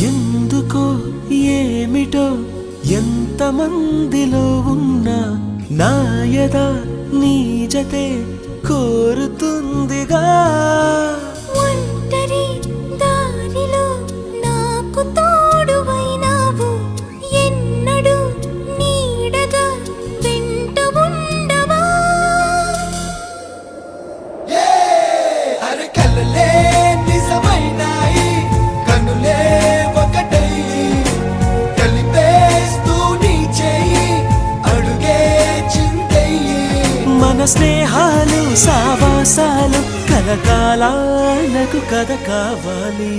ఎందుకో ఏమిటో ఎంతమందిలో ఉన్నా నాయదా నీజతే కోరుతూ మన స్నేహాలు సావాసాలు కలకాలాలకు కథ కావాలి.